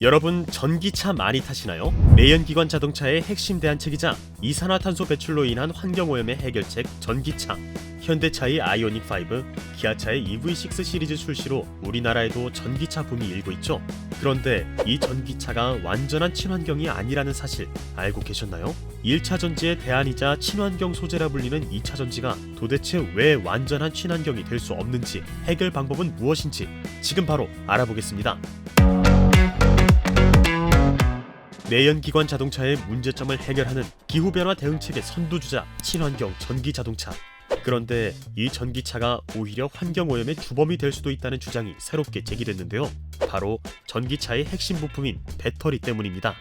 여러분 전기차 많이 타시나요? 내연기관 자동차의 핵심 대안책이자 이산화탄소 배출로 인한 환경오염의 해결책 전기차 현대차의 아이오닉 5, 기아차의 EV6 시리즈 출시로 우리나라에도 전기차 붐이 일고 있죠. 그런데 이 전기차가 완전한 친환경이 아니라는 사실 알고 계셨나요? 1차 전지의 대안이자 친환경 소재라 불리는 2차 전지가 도대체 왜 완전한 친환경이 될 수 없는지 해결 방법은 무엇인지 지금 바로 알아보겠습니다. 내연기관 자동차의 문제점을 해결하는 기후변화 대응책의 선두주자 친환경 전기 자동차. 그런데 이 전기차가 오히려 환경오염의 주범이 될 수도 있다는 주장이 새롭게 제기됐는데요. 바로 전기차의 핵심 부품인 배터리 때문입니다.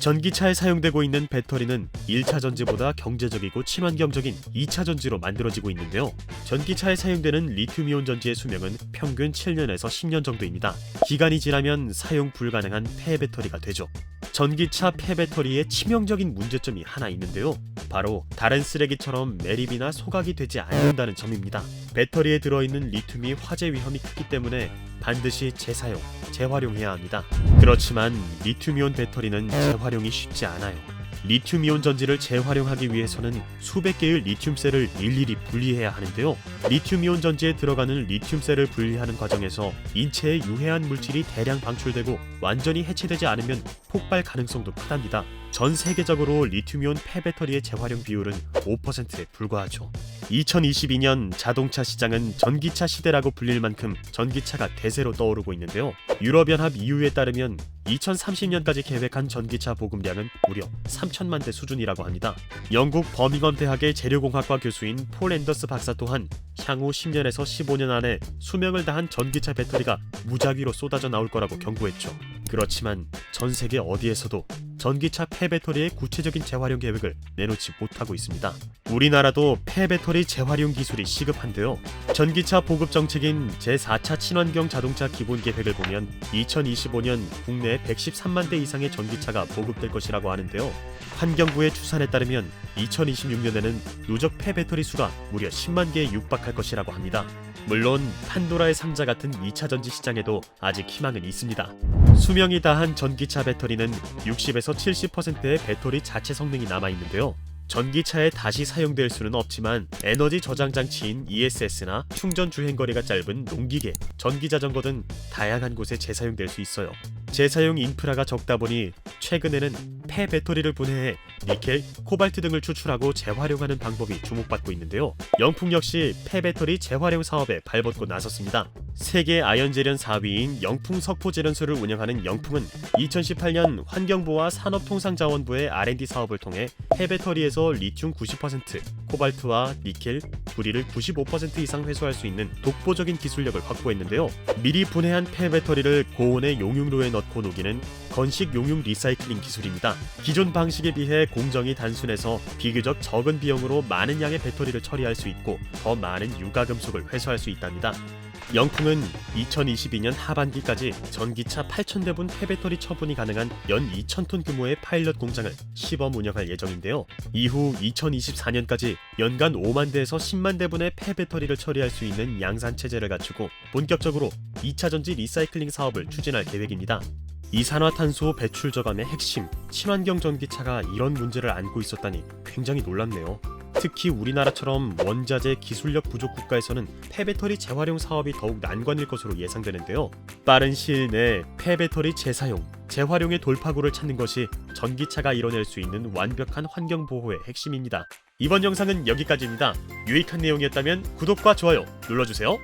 전기차에 사용되고 있는 배터리는 1차 전지보다 경제적이고 친환경적인 2차 전지로 만들어지고 있는데요. 전기차에 사용되는 리튬이온 전지의 수명은 평균 7년에서 10년 정도입니다. 기간이 지나면 사용 불가능한 폐 배터리가 되죠. 전기차 폐 배터리의 치명적인 문제점이 하나 있는데요. 바로 다른 쓰레기처럼 매립이나 소각이 되지 않는다는 점입니다. 배터리에 들어있는 리튬이 화재 위험이 크기 때문에 반드시 재사용, 재활용해야 합니다. 그렇지만 리튬이온 배터리는 재활용이 쉽지 않아요. 리튬이온 전지를 재활용하기 위해서는 수백 개의 리튬셀을 일일이 분리해야 하는데요. 리튬이온 전지에 들어가는 리튬셀을 분리하는 과정에서 인체에 유해한 물질이 대량 방출되고 완전히 해체되지 않으면 폭발 가능성도 크답니다. 전 세계적으로 리튬이온 폐배터리의 재활용 비율은 5%에 불과하죠. 2022년 자동차 시장은 전기차 시대라고 불릴 만큼 전기차가 대세로 떠오르고 있는데요. 유럽연합 EU에 따르면 2030년까지 계획한 전기차 보급량은 무려 3천만 대 수준이라고 합니다. 영국 버밍엄 대학의 재료공학과 교수인 폴 앤더스 박사 또한 향후 10년에서 15년 안에 수명을 다한 전기차 배터리가 무작위로 쏟아져 나올 거라고 경고했죠. 그렇지만 전 세계 어디에서도 전기차 폐배터리의 구체적인 재활용 계획을 내놓지 못하고 있습니다. 우리나라도 폐배터리 재활용 기술이 시급한데요. 전기차 보급 정책인 제4차 친환경 자동차 기본 계획을 보면 2025년 국내 113만 대 이상의 전기차가 보급될 것이라고 하는데요. 환경부의 추산에 따르면 2026년에는 누적 폐배터리 수가 무려 10만 개에 육박할 것이라고 합니다. 물론 판도라의 상자 같은 2차 전지 시장에도 아직 희망은 있습니다. 수명이 다한 전기차 배터리는 60에서 70%의 배터리 자체 성능이 남아 있는데요. 전기차에 다시 사용될 수는 없지만 에너지 저장 장치인 ESS나 충전 주행 거리가 짧은 농기계, 전기 자전거 등 다양한 곳에 재사용될 수 있어요. 재사용 인프라가 적다 보니 최근에는 폐 배터리를 분해해 니켈, 코발트 등을 추출하고 재활용하는 방법이 주목받고 있는데요. 영풍 역시 폐 배터리 재활용 사업에 발벗고 나섰습니다. 세계 아연재련 4위인 영풍 석포재련소를 운영하는 영풍은 2018년 환경부와 산업통상자원부의 R&D 사업을 통해 폐 배터리에서 리튬 90%, 코발트와 니켈, 구리를 95% 이상 회수할 수 있는 독보적인 기술력을 확보했는데요. 미리 분해한 폐 배터리를 고온의 용융로에 넣고 녹이는 건식 용융 리사이클링 기술입니다. 기존 방식에 비해 공정이 단순해서 비교적 적은 비용으로 많은 양의 배터리를 처리할 수 있고 더 많은 유가금속을 회수할 수 있답니다. 영풍은 2022년 하반기까지 전기차 8,000대분 폐배터리 처분이 가능한 연 2,000톤 규모의 파일럿 공장을 시범 운영할 예정인데요. 이후 2024년까지 연간 5만 대에서 10만 대분의 폐배터리를 처리할 수 있는 양산 체제를 갖추고 본격적으로 2차 전지 리사이클링 사업을 추진할 계획입니다. 이산화탄소 배출 저감의 핵심, 친환경 전기차가 이런 문제를 안고 있었다니 굉장히 놀랍네요. 특히 우리나라처럼 원자재 기술력 부족 국가에서는 폐배터리 재활용 사업이 더욱 난관일 것으로 예상되는데요. 빠른 시일 내에 폐배터리 재사용, 재활용의 돌파구를 찾는 것이 전기차가 이뤄낼 수 있는 완벽한 환경 보호의 핵심입니다. 이번 영상은 여기까지입니다. 유익한 내용이었다면 구독과 좋아요 눌러주세요.